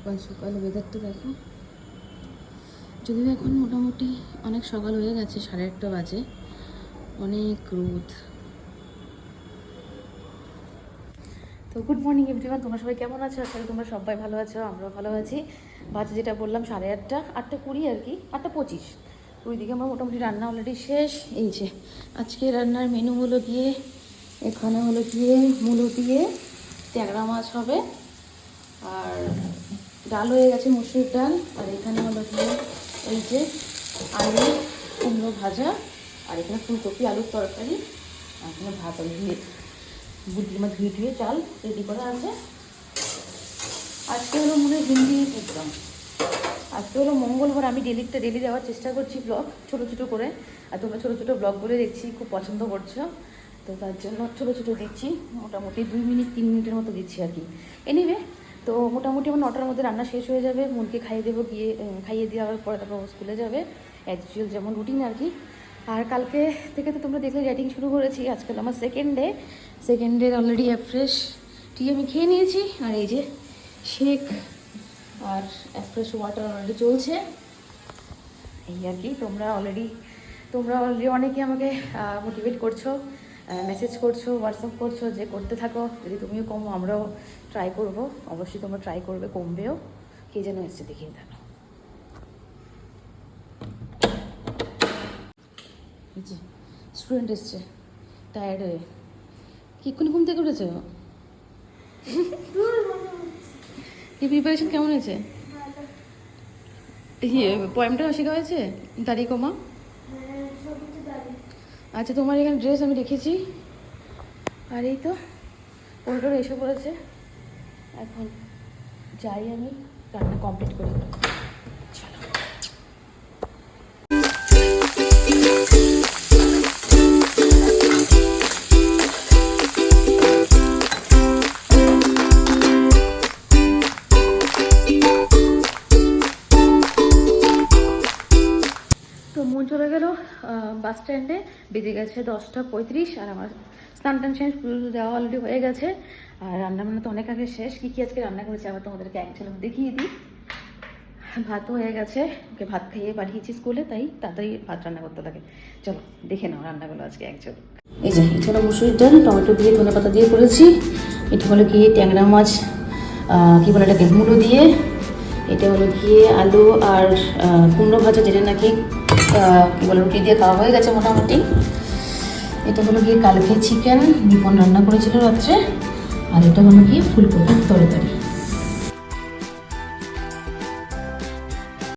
সকাল সকাল ওয়েদারটা দেখো। যদিও এখন মোটামুটি অনেক সকাল হয়ে গেছে, সাড়ে আটটা বাজে। অনেক রোদ। তো গুড মর্নিং এভরিওয়ান তোমরা সবাই কেমন আছো? আসলে তোমরা সবাই ভালো আছো, আমরাও ভালো আছি। বাজে যেটা বললাম, সাড়ে আটটা আটটা কুড়ি আর কি, আটটা পঁচিশ। ওই দিকে আমার মোটামুটি রান্না অলরেডি শেষ। এই যে, আজকে রান্নার মেনু হলো গিয়ে, এখানে হলো গিয়ে মুলো দিয়ে ট্যাংরা মাছ হবে। আর ডাল হয়ে গেছে মুসুর ডাল, আর এখানে হলো গিয়ে এই যে আলু কুমড়ো ভাজা, আর এখানে ফুলকপি, আলুর তরকারি, আর এখানে ভাত ধুয়ে বুদ্ধি মা ধুয়ে ধুয়ে চাল রেডি করা আছে। আজকে হলো মনে হিন্দি এক্সাম আজকে হলো মঙ্গলবার, আমি ডেলিটা ডেলি দেওয়ার চেষ্টা করছি ব্লগ ছোটো ছোটো করে। আর তোমরা ছোটো ছোটো ব্লগগুলো দেখছি, খুব পছন্দ করছ। তো তার জন্য ছোটো ছোটো দিচ্ছি মোটামুটি দুই মিনিট, তিন মিনিটের মতো দিচ্ছি আর কি। এনিওয়ে তো মোটামুটি আমার নটার মধ্যে রান্না শেষ হয়ে যাবে মনকে খাইয়ে দেবো, গিয়ে খাইয়ে দেওয়ার পরে তারপর স্কুলে যাবে অ্যাজ ইউজুয়াল যেমন রুটিন আর কি। আর কালকে থেকে তো তোমরা দেখলে রাইটিং শুরু করেছি, আজকাল আমার second day second day already fresh tea আমি খেয়ে নিয়েছি, আর এই যে শেক আর ফ্রেশ ওয়াটার অলরেডি চলছে। এই আর কি, তোমরা অলরেডি তোমরা অলরেডি অনেকে আমাকে মোটিভেট করছ। মেসেজ করছ হোয়াটসঅ্যাপ করছ যে করতে থাকো যদি তুমিও কমো আমরাও ট্রাই করব। অবশ্যই তোমরা ট্রাই করবে কমবেও। কে যেন এসছে দেখিয়ে থাকো স্টুডেন্ট এসছে টায়ার্ড হয়ে। কি এক্ষুনি ঘুম থেকে উঠেছো এই প্রিপারেশন কেমন হয়েছে? ইয়ে পয়েমটা শেখা হয়েছে? দাড়ি কমা আচ্ছা তোমার এখানে ড্রেস আমি রেখেছি। আর এই তো পনেরো এসে পড়েছে। এখন যাই আমি, রান্না কমপ্লিট করি। চলো। চলে গেল বাস স্ট্যান্ডে বেজে গেছে দশটা পঁয়ত্রিশ, আর আমার স্নান টান পুজো দেওয়া অলরেডি হয়ে গেছে। আর রান্না বান্না তো অনেক আগে শেষ, কী কী আজকে রান্না করেছি আবার তোমাদেরকে এক ছেলে দেখিয়ে দিই। ভাতও হয়ে গেছে, ওকে ভাত খাইয়ে পাঠিয়েছি স্কুলে তাই তাড়াতাড়ি ভাত রান্না করতে লাগে চলো, দেখে নাও রান্নাগুলো আজকে এক একজন এই যে হলো মুসুরির ডাল, টমেটো দিয়ে ধনে পাতা দিয়ে করেছি। এটা হলো গিয়ে ট্যাংরা মাছ কী বলে এটাকে, মুলো দিয়ে। এটা হলো গিয়ে আলু আর কুমড়ো ভাজা, যেটা নাকি বলে রুটি দিয়ে খাওয়া হয়ে গেছে মোটামুটি। এটা হলো গিয়ে কালকে চিকেন নিপন রান্না করেছিল রাত্রে, আর এটা হলো গিয়ে ফুলকপির তরকারি।